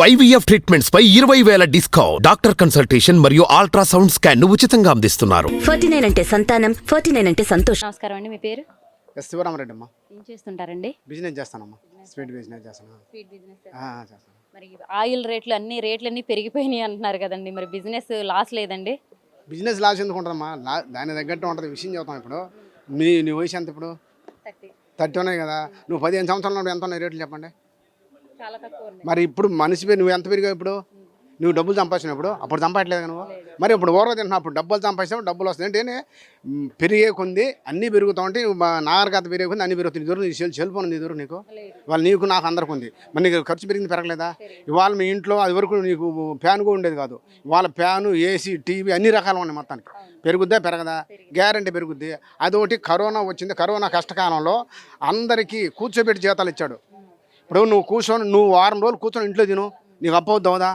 IVF treatments పై ఇరవై వేల డిస్కౌంట్. డాక్టర్ కన్సల్టేషన్ మరియు అల్ట్రాసౌండ్ స్కాన్ను ఉచితంగా అందిస్తున్నారు. ఫార్టీ నైన్ అంటే సంతానం ఫార్టీ నైన్ అంటే సంతోషం. నమస్కారం అండి మీ పేరు? ఎస్ శివరామరెడ్డి అమ్మా ఏం చేస్తుంటారండి? బిజినెస్ చేస్తానమ్మా. స్వీట్ బిజినెస్ చేస్తాను. Sweet business. ఆ, చేస్తాను. మరి ఆయిల్ రేట్లు అన్ని రేట్లు అన్ని పెరిగిపోయినాయి అంటున్నారు కదండి. మరి బిజినెస్ లాస్ లేదండి? బిజినెస్ లాస్ ఎందుకు ఉంటుందమ్మా? లా దాని తగ్గట్టు ఉంటుంది. విషయం చెబుతాం ఇప్పుడు. మీ నీ వయసు ఎంత ఇప్పుడు? థర్టీ. ఉన్నాయి కదా. నువ్వు పదిహేను సంవత్సరాల నుండి ఎంత ఉన్నాయి రేట్లు చెప్పండి? మరి ఇప్పుడు మనిషి నువ్వు ఎంత పెరిగావు ఇప్పుడు? నువ్వు డబ్బులు సంపాదించినప్పుడు? అప్పుడు సంపాదట్లేదు నువ్వు? మరి ఇప్పుడు ఓరవ తింటున్నావు అప్పుడు డబ్బులు సంపాదించినప్పుడు డబ్బులు వస్తాయి. అంటే పెరిగే కొంది అన్నీ పెరుగుతా ఉంటే మా నాగరికత పెరిగే కొంది అన్నీ పెరుగుతుంది దూరం నీ సెల్ సెల్ ఫోన్ ఉంది దూరం నీకు. వాళ్ళు నీకు నాకు అందరికి ఉంది. మరి నీకు ఖర్చు పెరిగింది పెరగలేదా? ఇవాళ మీ ఇంట్లో అది వరకు నీకు ఫ్యాన్ కూడా ఉండేది కాదు. వాళ్ళ ఫ్యాను ఏసీ టీవీ అన్ని రకాలు ఉన్నాయి మొత్తానికి. పెరుగుద్దా పెరగదా. గ్యారంటీ పెరుగుద్ది. అదొకటి కరోనా వచ్చింది. కరోనా కష్టకాలంలో అందరికీ కూర్చోబెట్టి జీతాలు ఇచ్చాడు. ఇప్పుడు నువ్వు కూర్చొని నువ్వు వారం రోజులు కూర్చొని ఇంట్లో తిను. నీకు అప్పవుద్దావుదా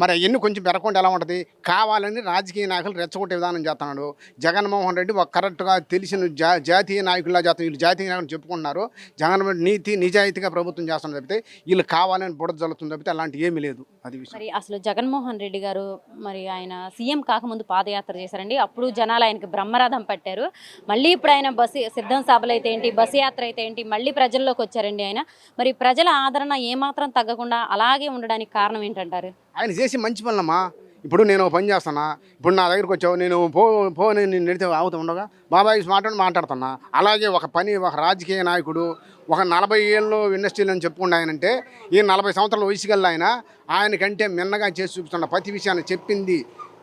మరి అవన్నీ కొంచెం పెరగకుండా ఎలా ఉంటుంది? కావాలని రాజకీయ నాయకులు రెచ్చగొట్టే విధానం చేస్తున్నాడు. జగన్మోహన్ రెడ్డి ఒక కరెక్ట్గా తెలిసిన జా జాతీయ నాయకుల్లా చేస్తాం వీళ్ళు జాతీయ నాయకులు చెప్పుకుంటున్నారు. జగన్మోహన్ నీతి నిజాయితీగా ప్రభుత్వం చేస్తున్నారు తప్పితే వీళ్ళు కావాలని బుడద జల్లుతుంది తప్పితే అలాంటి ఏమీ లేదు. అది మరి అసలు జగన్మోహన్ రెడ్డి గారు మరి ఆయన సీఎం కాకముందు పాదయాత్ర చేశారండి. అప్పుడు జనాలు ఆయనకి బ్రహ్మరథం పట్టారు. మళ్ళీ ఇప్పుడు ఆయన బస్సు సిద్ధం సభలు అయితే ఏంటి బస్సు యాత్ర అయితే ఏంటి మళ్ళీ ప్రజల్లోకి వచ్చారండి ఆయన. మరి ప్రజల ఆదరణ ఏమాత్రం తగ్గకుండా అలాగే ఉండడానికి కారణం ఏంటంటారు? ఆయన చేసి మంచి పనులమ్మా. ఇప్పుడు నేను పని చేస్తున్నా ఇప్పుడు నా దగ్గరికి వచ్చావు నేను పో పోని నేను నడితే ఆగుతూ ఉండగా బాబాయ్ మాట్లాడి మాట్లాడుతున్నా. అలాగే ఒక పని ఒక రాజకీయ నాయకుడు ఒక నలభై ఏళ్ళు ఇండస్ట్రీలు అని చెప్పుకుండా ఆయనంటే ఈ నలభై సంవత్సరాల వయసు గల ఆయన ఆయనకంటే మిన్నగా చేసి చూపిస్తున్న ప్రతి విషయాన్ని చెప్పింది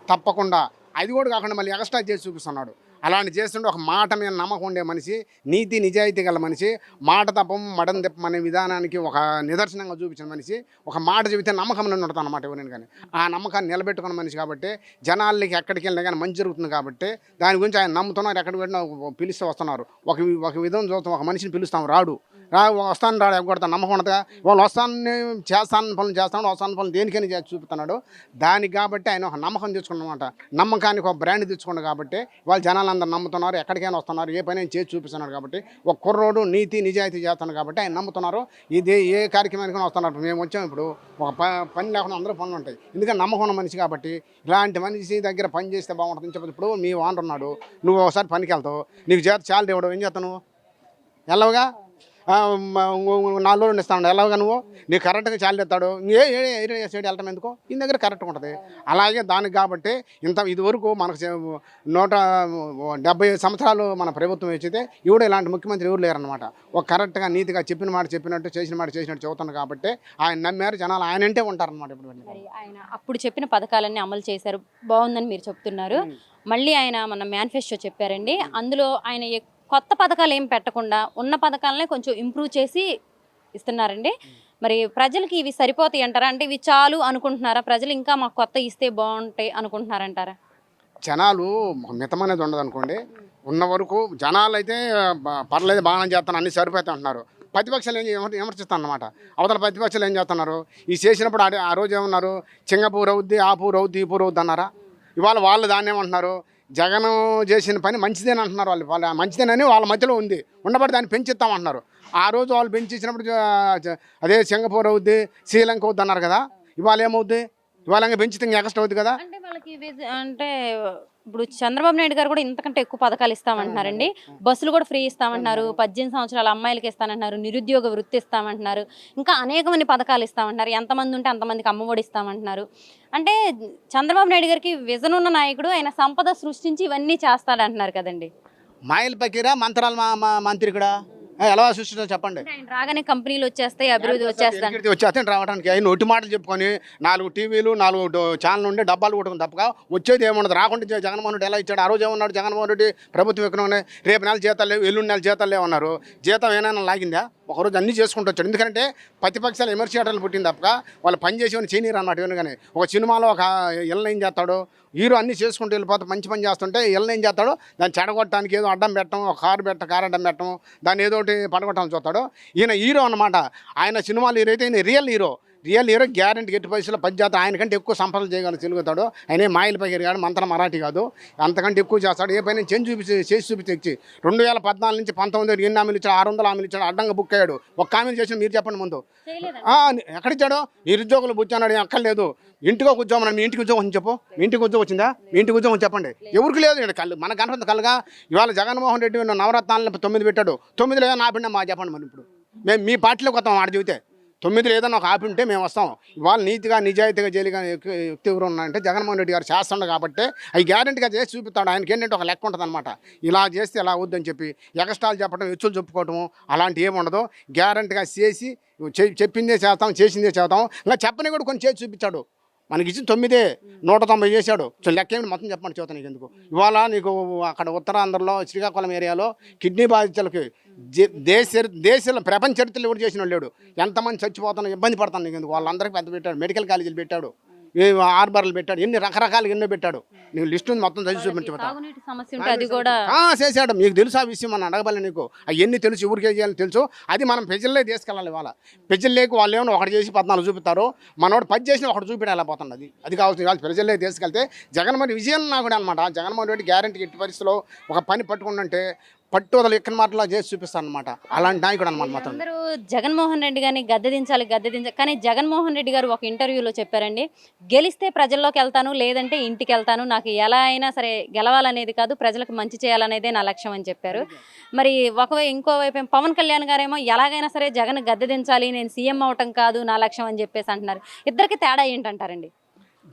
తప్పకుండా. అది కూడా కాకుండా మళ్ళీ ఎక్స్ట్రా చేసి చూపిస్తున్నాడు. అలాంటి చేస్తుంటే ఒక మాట మీద నమ్మకం ఉండే మనిషి నీతి నిజాయితీ గల మనిషి మాట తప్పం మడం తిప్పం అనే విధానానికి ఒక నిదర్శనంగా చూపించిన మనిషి ఒక మాట చెబితే నమ్మకం ఉండదు అనమాట ఎవరైనా కానీ ఆ నమ్మకాన్ని నిలబెట్టుకున్న మనిషి కాబట్టి జనాలకి ఎక్కడికి వెళ్ళినా కానీ మంచి జరుగుతుంది కాబట్టి దాని గురించి ఆయన నమ్ముతున్నారు ఎక్కడికి వెళ్ళినా పిలిస్తే వస్తున్నారు. ఒక ఒక విధం చూస్తాం ఒక మనిషిని పిలుస్తాం రాడు. రా వస్తాను రాడు ఎగ్గొడతాను నమ్మకం ఉండదుగా. వాళ్ళు వస్తాను చేస్తాను పనులు చేస్తాను వస్తాను పనులు దేనికైనా చేసి చూపుతున్నాడు. దానికి కాబట్టి ఆయన ఒక నమ్మకం తెచ్చుకున్నమాట నమ్మకానికి ఒక బ్రాండ్ తెచ్చుకున్నాడు కాబట్టి వాళ్ళు జనాలందరూ నమ్ముతున్నారు ఎక్కడికైనా వస్తున్నారు ఏ పని అయినా చేసి చూపిస్తున్నారు కాబట్టి ఒక కుర్రోడు నీతి నిజాయితీ చేస్తాను కాబట్టి ఆయన నమ్ముతున్నారు. ఇది ఏ కార్యక్రమానికి వస్తున్నారు. మేము వచ్చాం ఇప్పుడు ఒక ప పని లేకుండా అందరూ పనులు ఉంటాయి. ఎందుకంటే నమ్మకం ఉన్న మనిషి కాబట్టి ఇలాంటి మనిషి దగ్గర పని చేస్తే బాగుంటుంది. చెప్పదు ఇప్పుడు మీ వానర్ ఉన్నాడు నువ్వు ఒకసారి పనికి వెళ్తావు నీకు చేత చాలా ఇవ్వడం ఏం చేస్తావు నువ్వు? వెళ్ళవుగా? నాలుగు రోజులు ఇస్తాను ఎలాగా నువ్వు? నీకు కరెక్ట్గా చాలు ఇస్తాడు ఏ సైడ్ వెళ్ళటం ఎందుకో? ఈ దగ్గర కరెక్ట్గా ఉంటుంది. అలాగే దానికి కాబట్టి ఇంత ఇదివరకు మనకు నూట డెబ్బై సంవత్సరాలు మన ప్రభుత్వం వచ్చితే ఎవడు ఇలాంటి ముఖ్యమంత్రి ఎవరు లేరనమాట ఒక కరెక్ట్గా నీతిగా చెప్పిన మాట చెప్పినట్టు చేసిన మాట చేసినట్టు చెబుతాను కాబట్టి ఆయన నమ్మారు జనాలు ఆయన అంటే ఉంటారనమాట ఇప్పుడు ఆయన అప్పుడు చెప్పిన పథకాలన్నీ అమలు చేశారు. బాగుందని మీరు చెప్తున్నారు. మళ్ళీ ఆయన మన మేనిఫెస్టో చెప్పారండి. అందులో ఆయన కొత్త పథకాలు ఏం పెట్టకుండా ఉన్న పథకాలనే కొంచెం ఇంప్రూవ్ చేసి ఇస్తున్నారండి. మరి ప్రజలకి ఇవి సరిపోతాయి అంటారా? అంటే ఇవి చాలు అనుకుంటున్నారా? ప్రజలు ఇంకా మాకు కొత్త ఇస్తే బాగుంటాయి అనుకుంటున్నారంటారా? జనాలు మితం అనేది ఉండదు అనుకోండి. ఉన్న వరకు జనాలు అయితే పర్లేదు బాగానే చేస్తాను అన్ని సరిపోతాయి అంటున్నారు. ప్రతిపక్షాలు ఏం విమర్శిస్తాను అనమాట అవతల ప్రతిపక్షాలు ఏం చేస్తున్నారు? ఈ చేసినప్పుడు ఆ- ఆ రోజు ఏమన్నారు? చింగపూర్ అవుద్ది ఆ పూర్ అవుద్ది ఈ పూర్ అవుద్ది అన్నారా? ఇవాళ వాళ్ళు దాన్ని ఏమంటున్నారు? జగన్ చేసిన పని మంచిదేని అంటున్నారు వాళ్ళు. వాళ్ళ మంచిదేనని వాళ్ళ మధ్యలో ఉంది. ఉండబడి దాన్ని పెంచిస్తామంటున్నారు ఆ రోజు వాళ్ళు పెంచిచ్చినప్పుడు అదే సింగపూర్ అవుద్ది శ్రీలంక అవుద్ది అన్నారు కదా. ఇవాళ ఏమవుద్ది? ఇవాళ ఇంకా పెంచితే ఇంకా ఎక్స్ట్రా అవుద్ది కదా. అంటే వాళ్ళకి అంటే ఇప్పుడు చంద్రబాబు నాయుడు గారు కూడా ఇంతకంటే ఎక్కువ పథకాలు ఇస్తామంటున్నారండి. బస్సులు కూడా ఫ్రీ ఇస్తామంటున్నారు. పద్దెనిమిది సంవత్సరాల అమ్మాయిలకి ఇస్తానంటున్నారు. నిరుద్యోగ వృత్తి ఇస్తామంటున్నారు. ఇంకా అనేకమంది పథకాలు ఇస్తామంటున్నారు. ఎంతమంది ఉంటే అంతమందికి అమ్మఒడి ఇస్తామంటున్నారు. అంటే చంద్రబాబు నాయుడు గారికి విజన్ ఉన్న నాయకుడు ఆయన సంపద సృష్టించి ఇవన్నీ చేస్తాడంటున్నారు కదండి. మాయల్ పకీరా మంత్రాల మంత్రి కూడా? ఎలా సృష్టించాలో చెప్పండి. రాగానే కంపెనీలు వచ్చేస్తాయి అభివృద్ధి వచ్చేస్తాయి. వచ్చి అతను రావడానికి ఆయన ఒట్టి మాటలు చెప్పుకొని నాలుగు టీవీలు నాలుగు ఛానల్ ఉండి డబ్బాలు కొట్టుకుని తప్పగా వచ్చేది ఏముండదు. రాకుండా జగన్మోహన్ రెడ్డి ఎలా ఇచ్చాడు? ఆ రోజు ఏమన్నాడు? జగన్మోహన్ రెడ్డి ప్రభుత్వం ఎక్కడ రేపు నెల జీతాలు లేవు ఎల్లుండి నెల జీతాలు లేవు అన్నారు జీతం ఏమైనా లాగిందా? ఒకరోజు అన్ని చేసుకుంటూ వచ్చాడు. ఎందుకంటే ప్రతిపక్షాలు ఎమర్షియేటర్లు పుట్టింది తప్ప వాళ్ళు పని చేసేవని చేయనీరు అన్నమాట ఏమని కానీ. ఒక సినిమాలో ఒక ఇళ్ళ ఏం చేస్తాడు హీరో అన్ని చేసుకుంటూ వెళ్ళిపోతే మంచి పని చేస్తుంటే ఇళ్ళ ఏం చేస్తాడు దాన్ని చెడగొట్టడానికి ఏదో అడ్డం పెట్టడం ఒక కారు పెట్ట కారు అడ్డం పెట్టడం దాన్ని ఏదో ఒకటి పడగొట్టడం చూస్తాడు. ఈయన హీరో అన్నమాట. ఆయన సినిమాలు హీరో అయితే ఈయన real hero. Real hero guarantee ఎట్టి పరిస్థితుల్లో పనిచేస్తాడు ఆయనకంటే ఎక్కువ సంపదలు చేయగలరు తిరుగుతాడు ఆయన మాయల పగిరి కాదు మంత్ర మరాఠీ కాదు. అంతకంటే ఎక్కువ చేస్తాడు. ఏ పైన చెంచి చూపించి చేసి చూపించి రెండు వేల పద్నాలుగు నుంచి పంతొమ్మిది వరకు ఎన్ని హామీలు ఇచ్చాడు? ఆరు వందల హామీలు ఇచ్చాడు. అడ్డంగా బుక్ అయ్యాడు. ఒక హామీలు చేసిన మీరు చెప్పండి ముందు. ఎక్కడిచ్చాడు నిరుద్యోగులు బుచ్చాడు అక్కర్లేదు. ఇంటికి ఒక ఉద్యోగం. మీ ఇంటికి ఉద్యోగం చెప్పు. మీ ఇంటికి ఉద్యోగం వచ్చిందా? మీ ఇంటికి ఉద్యోగం చెప్పండి. ఎవరికి లేదు ఇక్కడ కళ్ళు. మన కనపడుతుంది కలుగా ఇవాళ జగన్మోహన్ రెడ్డి నవరత్నాలను తొమ్మిది పెట్టాడు. తొమ్మిది లేదా నా పిండి మా చెప్పండి మరి ఇప్పుడు. మేము మీ పార్టీలోకి వస్తాం ఆడ చెబితే. తొమ్మిది ఏదైనా ఒక ఆపి ఉంటే మేము వస్తాం. వాళ్ళు నీతిగా నిజాయితీగా జైలుగా వ్యక్తి ఎవరు ఉన్నారంటే జగన్మోహన్ రెడ్డి గారు చేస్తుండ కాబట్టి అవి గ్యారంటీగా చేసి చూపిస్తాడు. ఆయనకి ఏంటంటే ఒక లెక్క ఉంటుంది ఇలా చేస్తే ఇలా అవుద్దని చెప్పి ఎగస్టాలు చెప్పడం ఎచ్చులు చెప్పుకోవటము అలాంటి ఏమి ఉండదు. గ్యారంటీగా చేసి చెప్పిందే చేస్తాం చేసిందే చేస్తాం. ఇంకా చెప్పని కూడా కొంచెం చేసి చూపించాడు. మనకి ఇచ్చిన తొమ్మిదే నూట తొంభై చేశాడు. సో లెక్క మొత్తం చెప్పండి చూత నీకు ఎందుకు ఇవాళ నీకు అక్కడ ఉత్తరాంధ్రలో శ్రీకాకుళం ఏరియాలో కిడ్నీ బాధితులకి దేశ దేశంలో ప్రపంచ చరిత్రలు ఎవరు చేసిన లేడు. ఎంతమంది చచ్చిపోతున్నా ఇబ్బంది పడతాను నీకు ఎందుకు వాళ్ళందరికీ పెద్ద పెట్టాడు మెడికల్ కాలేజీలు పెట్టాడు. ఏ ఆర్బర్లు పెట్టాడు ఎన్ని రకరకాలు ఎన్నో పెట్టాడు. నీకు లిస్ట్ ఉంది మొత్తం చదివి కూడా ఆ, చేశాడు. మీకు తెలుసు ఆ విషయం మనం అడగబలి నీకు. అవన్నీ తెలుసు ఎవరికి చేయాలని తెలుసు? అది మనం ప్రజల్లే తీసుకెళ్ళాలి వాళ్ళ ప్రజల్లేకి వాళ్ళు ఏమన్నా ఒకటి చేసి పద్నాలుగు చూపిస్తారు మనోడు పది చేసిన ఒకటి చూపించలేకపోతుంది అది. అది కావాల్సింది వాళ్ళు ప్రజల్లే తీసుకెళ్తే జగన్మోహన్ విజయం నాకు అనమాట. జగన్మోహన్ రెడ్డి గ్యారంటీ ఎట్టి పరిస్థితిలో ఒక పని పట్టుకుంటుంటే పట్టుదల ఎక్కిన మాటలా చేసి చూపిస్తాను అనమాట అలాంటి నాయకుడు అనమాట అందరూ జగన్మోహన్ రెడ్డి గారిని గద్దె దించాలి గద్దె దించాలి కానీ జగన్మోహన్ రెడ్డి గారు ఒక ఇంటర్వ్యూలో చెప్పారండి గెలిస్తే ప్రజల్లోకి వెళ్తాను లేదంటే ఇంటికి వెళ్తాను నాకు ఎలా అయినా సరే గెలవాలనేది కాదు ప్రజలకు మంచి చేయాలనేదే నా లక్ష్యం అని చెప్పారు. మరి ఒకవైపు ఇంకోవైపు పవన్ కళ్యాణ్ గారేమో ఎలాగైనా సరే జగన్ గద్దె దించాలి నేను సీఎం అవటం కాదు నా లక్ష్యం అని చెప్పేసి అంటున్నారు. ఇద్దరికి తేడా ఏంటంటారండి?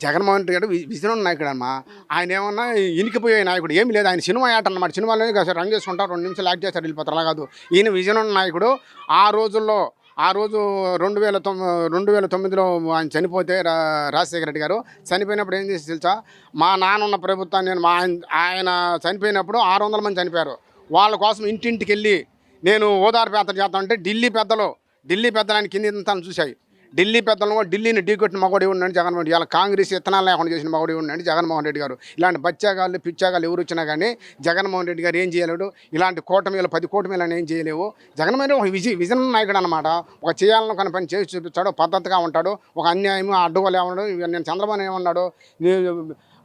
జగన్మోహన్ రెడ్డి గారు వి- విజయం నాయకుడు అమ్మా ఆయన ఏమన్నా ఇనికిపోయే నాయకుడు. ఏమి లేదు. ఆయన సినిమా ఆట అనమాట సినిమాలోనే కాస్త రంగు చేసుకుంటారు రెండు నిమిషాలు యాక్ట్ చేస్తారు వెళ్ళిపోతారు అలా కాదు. ఈయన విజయం నాయకుడు. ఆ రోజుల్లో ఆ రోజు రెండు వేల తొమ్మిది రెండు వేల తొమ్మిదిలో ఆయన చనిపోతే రా రాజశేఖర రెడ్డి గారు చనిపోయినప్పుడు ఏం చేసి తెలుసా? మా నాన్న ఉన్న ప్రభుత్వాన్ని నేను మా ఆయన చనిపోయినప్పుడు ఆరు వందల మంది చనిపోయారు. వాళ్ళ కోసం ఇంటింటికి వెళ్ళి నేను ఓదార్పు యాత్ర చేస్తానంటే ఢిల్లీ పెద్దలు ఢిల్లీ పెద్దలు ఆయన కింది చూశాయి. ఢిల్లీ పెద్దలను కూడా ఢిల్లీని ఢీకొట్టిన మగోడి ఉన్నాడు? జగన్మోహన్ రెడ్డి. ఇలా కాంగ్రెస్ ఇత్తనాలు లేకుండా చేసిన మగోడి ఉన్నాడు? జగన్మోహన్ రెడ్డి గారు. ఇలాంటి బచ్చాగాళ్ళు పిచ్చాగాళ్ళు ఎవరు వచ్చినా కానీ జగన్మోహన్ రెడ్డి గారు ఏం చేయలేడు? ఇలాంటి కూటమిలు పది కూటమిలను ఏం చేయలేవు? జగన్మోహన్ రెడ్డి ఒక విజయ విజన్ నాయకుడు అనమాట ఒక చేయాలని కొన్ని పని చేసి చూపిస్తాడు పద్ధతిగా ఉంటాడు. ఒక అన్యాయం అడ్డుగోలు ఏమన్నాడు? నేను చంద్రబాబు ఏమన్నాడు?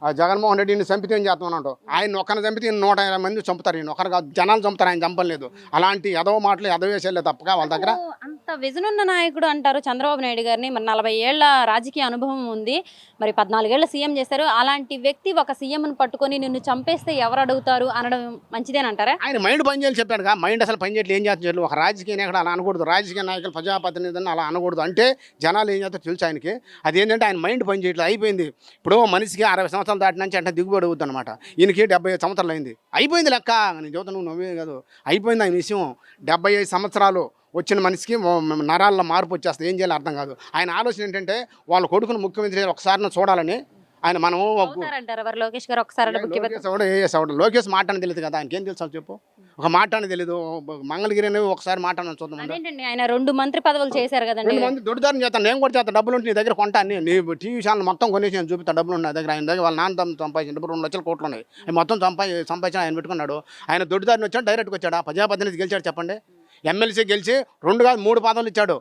జగన్మోహన్ రెడ్డిని చంపితే ఏం చేస్తామన్నాడు ఆయన ఒక్కరిని చంపితే నూట ఇరవై మంది చంపుతారు. ఈయన ఒకరు కాదు జనాలు చంపుతారు ఆయన చంపలేదు అలాంటి ఎదవ మాటలు ఎదవేసేలే తప్పగా వాళ్ళ దగ్గర. అంత విజన్ ఉన్న నాయకుడు అంటారు చంద్రబాబు నాయుడు గారిని. మరి నలభై ఏళ్ళ రాజకీయ అనుభవం ఉంది. మరి పద్నాలుగేళ్ళ సీఎం చేశారు. అలాంటి వ్యక్తి ఒక సీఎంను పట్టుకొని నిన్ను చంపేస్తే ఎవరు అడుగుతారు అనడం మంచిదేనంటారా ఆయన మైండ్ పని చేయాలి చెప్పాడు కదా. మైండ్ అసలు పని చేయట్లేదు. ఏం చేస్తున్నారు ఒక రాజకీయ నాయకుడు అలా అనకూడదు. రాజకీయ నాయకులు ప్రజాప్రతినిధులను అలా అనకూడదు. అంటే జనాలు ఏం చేస్తారో తెలుసు ఆయనకి. అది ఏంటంటే ఆయన మైండ్ పని చేయట్లేదు. అయిపోయింది. ఇప్పుడు మనిషికి అరవై సంవత్సరాలు దాటి నుంచి అంటే దిగుబడి అవుద్ది అనమాట ఈయనకి డెబ్బై ఐదు సంవత్సరాలు అయింది. అయిపోయింది లెక్క. నేను చూద్దాం నువ్వు నవ్వే కాదు. అయిపోయింది ఆయన విషయం. డెబ్బై ఐదు సంవత్సరాలు వచ్చిన మనిషికి నరాల్లో మార్పు వచ్చేస్తుంది ఏం చేయాలో అర్థం కాదు. ఆయన ఆలోచన ఏంటంటే వాళ్ళ కొడుకును ముఖ్యమంత్రి ఒకసారి చూడాలని ఆయన మనము లోకేష్ గారు ఒకసారి లోకేష్ లోకేష్ మాట్లాడని తెలియదు కదా ఆయనకి ఏం తెలుసు చెప్పు. ఒక మాట్లాడని తెలియదు మంగళగిరి అనేవి ఒకసారి మాట్లాడని చూద్దాం అదేంటండి ఆయన రెండు మంత్రి పదవులు చేశారు కదండి. రెండు మంది దొడ్డిదారిని చేస్తాను నేను కూడా చేస్తాను డబ్బులు ఉంటే నీ దగ్గర కొంటా అన్ని నీ టీవీ ఛానల్ మొత్తం కొనేసి నేను చూపిస్తాను డబ్బులు ఉన్నాయి దగ్గర ఆయన దగ్గర వాళ్ళ నాన్న తమ సంపాదించిన డబ్బులు రెండు లక్షల కోట్లు ఉన్నాయి. మొత్తం సంపాది సంపాదించిన ఆయన పెట్టుకున్నాడు. ఆయన దొడ్డిదారిని వచ్చాడు డైరెక్ట్గా వచ్చాడు ప్రజాప్రతినిధి గెలిచాడు చెప్పండి. ఎమ్మెల్సీ గెలిచి రెండు కాదు మూడు పదవులు ఇచ్చాడు.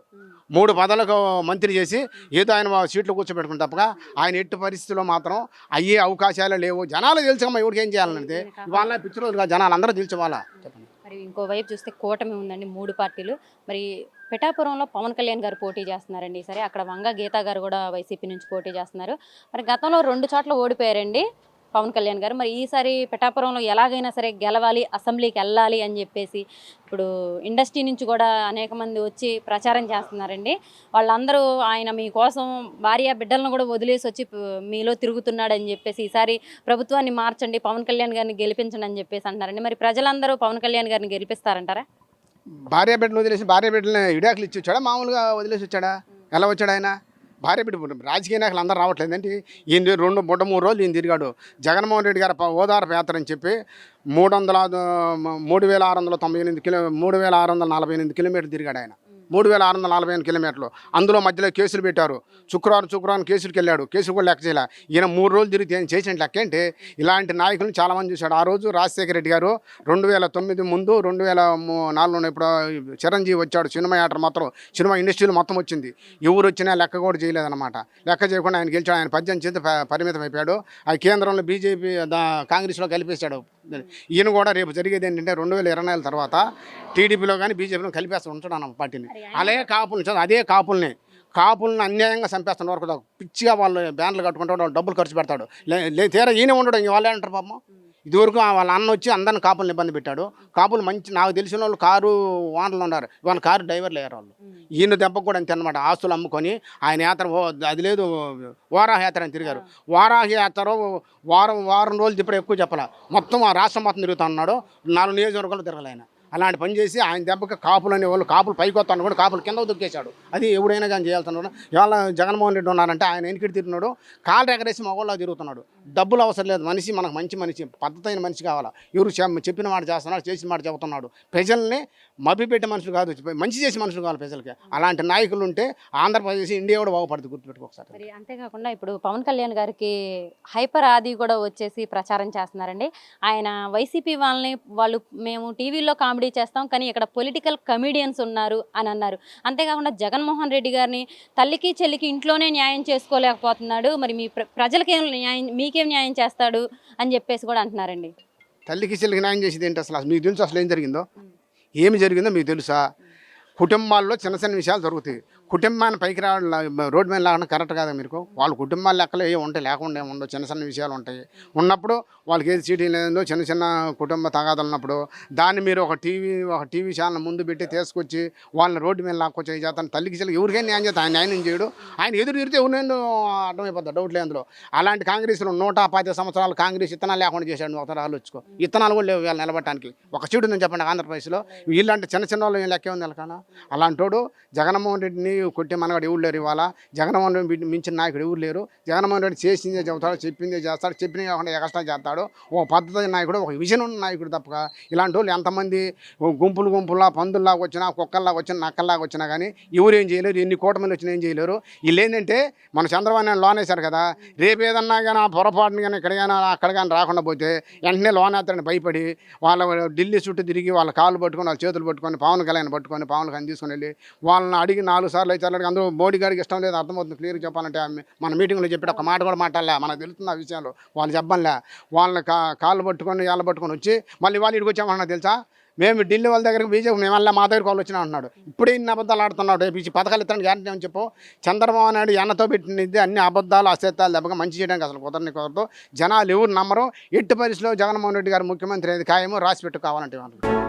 మూడు పదాలకు మంత్రి చేసి ఏదో ఆయన సీట్లు కూర్చోబెట్టుకుని తప్పగా ఆయన ఎట్టి పరిస్థితుల్లో మాత్రం అయ్యే అవకాశాలు లేవు. జనాలు తెలుసమ్మా ఎవరికి ఏం చేయాలంటే ఇవాళ పిచ్చి రోజులుగా జనాలు అందరూ తెలుసుకోవాలా? చెప్పండి. మరి ఇంకో వైపు చూస్తే కూటమి ఉందండి మూడు పార్టీలు. మరి పిఠాపురంలో పవన్ కళ్యాణ్ గారు పోటీ చేస్తున్నారండి సరే అక్కడ వంగ గీతా గారు కూడా వైసీపీ నుంచి పోటీ చేస్తున్నారు. మరి గతంలో రెండు చోట్ల ఓడిపోయారండి. పవన్ కళ్యాణ్ గారు. మరి ఈసారి పిఠాపురంలో ఎలాగైనా సరే గెలవాలి అసెంబ్లీకి వెళ్ళాలి అని చెప్పేసి ఇప్పుడు ఇండస్ట్రీ నుంచి కూడా అనేక మంది వచ్చి ప్రచారం చేస్తున్నారండి. వాళ్ళందరూ ఆయన మీకోసం భార్య బిడ్డలను కూడా వదిలేసి వచ్చి మీలో తిరుగుతున్నాడని చెప్పేసి ఈసారి ప్రభుత్వాన్ని మార్చండి పవన్ కళ్యాణ్ గారిని గెలిపించండి అని చెప్పేసి అంటున్నారండి. మరి ప్రజలందరూ పవన్ కళ్యాణ్ గారిని గెలిపిస్తారంటారా? భార్య బిడ్డలు వదిలేసి భార్య బిడ్డని విడాకులు ఇచ్చి వచ్చాడా? మామూలుగా వదిలేసి వచ్చాడా? ఎలా వచ్చాడు ఆయన? భార్య బిడ్డ రాజకీయ నాయకులు అందరూ రావట్లేదు. అంటే ఈయన రెండు మూడు మూడు రోజులు ఈయన తిరిగాడు. జగన్మోహన్ రెడ్డి గారు ప- ఓదార్పు యాత్ర అని చెప్పి మూడు వందల మూడు వేల ఆరు వందల తొంభై ఎనిమిది కిలో మూడు వేల ఆరు వందల నలభై ఎనిమిది కిలోమీటర్లు తిరిగాడు ఆయన. మూడు వేల ఆరు వందల నలభై ఐదు కిలోమీటర్లు. అందులో మధ్యలో కేసులు పెట్టారు. శుక్రవారం శుక్రవారం కేసులకు వెళ్ళాడు. కేసులు కూడా లెక్క చేయలే. ఈయన మూడు రోజులు తిరిగి ఏం చేసిన లెక్క ఏంటి? ఇలాంటి నాయకులను చాలామంది చూశాడు. ఆ రోజు రాజశేఖర రెడ్డి గారు రెండు వేల తొమ్మిది ముందు రెండు వేల ము- నాలుగులో ఇప్పుడు చిరంజీవి వచ్చాడు. సినిమా యాటర్ మాత్రం సినిమా ఇండస్ట్రీలు మొత్తం వచ్చింది. ఎవరు వచ్చినా లెక్క కూడా చేయలేదన్నమాట. లెక్క చేయకుండా ఆయన గెలిచాడు. ఆయన పద్దెనిమిది చేత పరిమితం అయిపోయాడు. ఆ కేంద్రంలో బీజేపీ కాంగ్రెస్లో కలిపేశాడు. ఈయన కూడా రేపు జరిగేది ఏంటంటే రెండు వేల ఇరవై నాలుగు తర్వాత టీడీపీలో కానీ బీజేపీలో కలిపేస్తూ ఉంటాడు అన్న పార్టీని. అలాగే కాపులు చదువు అదే కాపుల్ని. కాపులను అన్యాయంగా చంపేస్తున్న వరకు పిచ్చిగా వాళ్ళు బ్యాన్లు కట్టుకుంటాడు వాళ్ళు డబ్బులు ఖర్చు పెడతాడు. లే తీరా ఈయన ఉండడు ఇంక వాళ్ళే అంటారు పాపం. ఇదివరకు వాళ్ళ అన్న వచ్చి అందరిని కాపులను ఇబ్బంది పెట్టాడు. కాపులు మంచి నాకు తెలిసిన వాళ్ళు కారు వానలు ఉన్నారు. వాళ్ళ కారు డ్రైవర్లు అయ్యారు వాళ్ళు. ఈయన దెబ్బకు కూడా అంతే అనమాట ఆస్తులు అమ్ముకొని ఆయన యాత్ర అది లేదు వారాహ యాత్ర అని తిరిగారు. వారాహ యాత్ర వారం వారం రోజులు ఇప్పుడు ఎక్కువ చెప్పాల. మొత్తం ఆ రాష్ట్రం మొత్తం తిరుగుతా ఉన్నాడు. నాలుగు నియోజకవర్గాలు తిరగలే ఆయన. అలాంటి పని చేసి ఆయన దెబ్బకి కాపులు అనేవాళ్ళు కాపులు పైకి వస్తాను కూడా కాపులు కింద దొక్కేశాడు. అది ఎవడైనా కానీ చేయాల్సిన ఇవాళ జగన్మోహన్ రెడ్డి ఉన్నారంటే ఆయన వెనక్కి తిరుగుతున్నాడు కాళ్ళు ఎగరేసి మగవాళ్ళ తిరుగుతున్నాడు. డబ్బులు అవసరం లేదు. మనిషి మనకు మంచి మనిషి పద్ధతైన మనిషి కావాలా? ఎవరు చెప్పిన మాట చేస్తున్నాడు చేసిన మాట చెబుతున్నాడు. ప్రజల్ని మభ్యపెట్టే మనుషులు కాదు మంచి చేసే మనుషులు కావాలి ప్రజలకి. అలాంటి నాయకులు ఉంటే ఆంధ్రప్రదేశ్ ఇండియా కూడా బాగుపడుతుంది గుర్తుపెట్టుకోసారి మరి అంతేకాకుండా ఇప్పుడు పవన్ కళ్యాణ్ గారికి హైపర్ ఆది కూడా వచ్చేసి ప్రచారం చేస్తున్నారండి. ఆయన వైసీపీ వాళ్ళని వాళ్ళు మేము టీవీలో కామెడీ చేస్తాం కానీ ఇక్కడ పొలిటికల్ కమెడియన్స్ ఉన్నారు అని అన్నారు. అంతేకాకుండా జగన్మోహన్ రెడ్డి గారిని తల్లికి చెల్లికి ఇంట్లోనే న్యాయం చేసుకోలేకపోతున్నాడు. మరి మీ ప్ర- ప్రజలకి న్యాయం మీ మీకేం న్యాయం చేస్తాడు అని చెప్పేసి కూడా అంటున్నారండి. తల్లికి చెల్లికి న్యాయం చేసేది ఏంటి అసలు మీకు తెలుసు అసలు ఏం జరిగిందో? ఏమి జరిగిందో మీకు తెలుసా? కుటుంబాల్లో చిన్న చిన్న విషయాలు జరుగుతాయి. కుటుంబాన్ని పైకి రావడం రోడ్డు మీద లేకుండా కరెక్ట్ కాదా మీకు? వాళ్ళ కుటుంబాల లెక్కలు ఏమి ఉంటాయి లేకుండా ఏమి ఉండవు చిన్న చిన్న విషయాలు ఉంటాయి. ఉన్నప్పుడు వాళ్ళకి ఏది చీటీ లేదో చిన్న చిన్న కుటుంబ తగాదాలు ఉన్నప్పుడు దాన్ని మీరు ఒక టీవీ ఒక టీవీ ఛానల్ ముందు పెట్టి తీసుకొచ్చి వాళ్ళని రోడ్డు మీద లాక్కొచ్చి చేస్తాను? తల్లికి చెల్లి ఎవరికైనా న్యాయం చేస్తాను ఆయన న్యాయం చేయడు. ఆయన ఎదురు తిరిగితే ఎవరినైనా అర్థమైపోతుంది డౌట్ లేదు అందులో. అలాంటి కాంగ్రెస్లో నూట పది సంవత్సరాలు కాంగ్రెస్ ఇత్తనాలు లేకుండా చేశాడు నువ్వు ఒకసారి ఆలోచుకో ఇత్తనాలు కూడా లేవు వీళ్ళు నిలబడటానికి. ఒక చీడు ఉందని చెప్పండి ఆంధ్రప్రదేశ్లో. వీళ్ళంటే చిన్న చిన్న వాళ్ళు లెక్క ఉంది వెళ్ళకానా అలాంటోడు జగన్మోహన్ రెడ్డిని కొట్టే మనగాడు ఎవరు లేరు ఇవాళ? జగన్మోహన్ రెడ్డి మించిన నాయకుడు ఎవరు లేరు? జగన్మోహన్ రెడ్డి చేసిందే చెబుతాడు చెప్పిందే చేస్తాడు చెప్పిన కాకుండా ఎక్స్ట్రా చేస్తాడు. ఓ పద్ధతి నాయకుడు ఒక విజన్ ఉన్న నాయకుడు తప్ప ఇలాంటి వాళ్ళు ఎంతమంది గుంపులు గుంపులా పందుల్లాగా వచ్చినా కుక్కల్లాగా వచ్చినా నక్కల్లాగా వచ్చినా కానీ ఎవరు ఏం చేయలేరు? ఎన్ని కూటమిలు వచ్చినా ఏం చేయలేరు? వీళ్ళు ఏంటంటే మన చంద్రబాబు నాయుడు లోన్ వేశారు కదా రేపు ఏదన్నా కానీ ఆ పొరపాటును కానీ ఇక్కడ కానీ అక్కడ కానీ రాకుండా పోతే వెంటనే లోన్ వేస్తారని భయపడి వాళ్ళ ఢిల్లీ చుట్టూ తిరిగి వాళ్ళ కాళ్ళు పట్టుకొని వాళ్ళ చేతులు పట్టుకొని పవన్ కళ్యాణ్ పట్టుకొని పవన్ కళ్యాణ్ తీసుకొని వెళ్ళి వాళ్ళని అడిగి నాలుగు సార్లు అయితే అడిగి అందరూ మోడీ గారికి ఇష్టం లేదు అర్థమవుతుంది క్లియర్గా చెప్పాలంటే ఆమె మన మీటింగ్లో చెప్పి ఒక మాట కూడా మాట్లాడలే మనకు తెలుస్తుంది ఆ విషయాలు వాళ్ళు చెప్పంలే. వాళ్ళని కా కాళ్ళు పట్టుకొని ఏళ్ళ పట్టుకొని వచ్చి మళ్ళీ వాళ్ళు ఇడికి వచ్చామన్నా తెలుసా? మేము ఢిల్లీ వాళ్ళ దగ్గరికి బీజేపీ మేము మళ్ళీ మా దగ్గరికి వాళ్ళు వచ్చినా అంటున్నాడు ఇప్పుడే ఇన్ని అబద్ధాలు ఆడుతున్నాడు రేపు ఈ పథకాలు ఇస్తాను గ్యారంటీ అని చెప్పు? చంద్రబాబు నాయుడు ఎన్నతో పెట్టినది అన్ని అబద్ధాలు అసత్యాలు దెబ్బగా మంచి చేయడానికి అసలు కుదరని కుదరదు. జనాలు ఎవరు నమ్మరు? ఎట్టి పరిస్థితిలో జగన్మోహన్ రెడ్డి గారు ముఖ్యమంత్రి అనేది ఖాయము రాసి పెట్టుకోవాలంటే వాళ్ళు